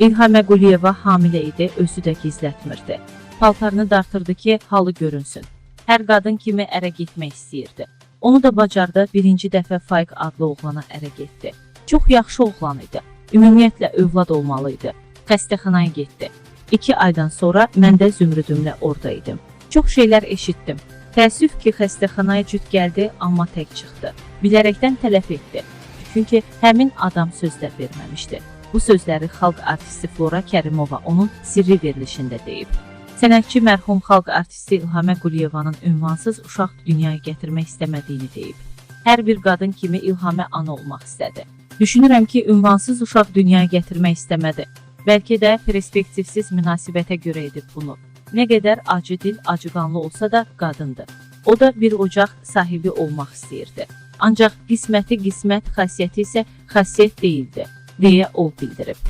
İlham Əquliyeva hamilə idi, özü də gizlətmirdi. Paltarını dartırdı ki, halı görünsün. Hər qadın kimi ərə getmək istəyirdi. Onu da bacardı, birinci dəfə Faiq adlı oğlana ərə getdi. Çox yaxşı oğlan idi. Ümumiyyətlə övlad olmalı idi. Xəstəxanaya getdi. İki aydan sonra mən də Zümrüdümlə orada idim. Çox şeylər eşitdim. Təəssüf ki, xəstəxanaya cüt gəldi, amma tək çıxdı. Bilərəkdən tələf etdi. Çünki həmin adam sözlər verməmişdi. Bu sözləri xalq artisti Flora Kərimova onun sirri verilişində deyib. Sənətçi mərhum xalq artisti İlhamə Quliyevanın ünvansız uşaq dünyaya gətirmək istəmədiyini deyib. Hər bir qadın kimi İlhamə ana olmaq istədi. Düşünürəm ki, ünvansız uşaq dünyaya gətirmək istəmədi. Bəlkə də perspektivsiz münasibətə görə edib bunu. Nə qədər acı dil, acıqanlı olsa da qadındır. O da bir ocaq sahibi olmaq istəyirdi. Ancaq qisməti qismət, xasiyyəti isə xasiyyət deyildi, deyə o bildirib.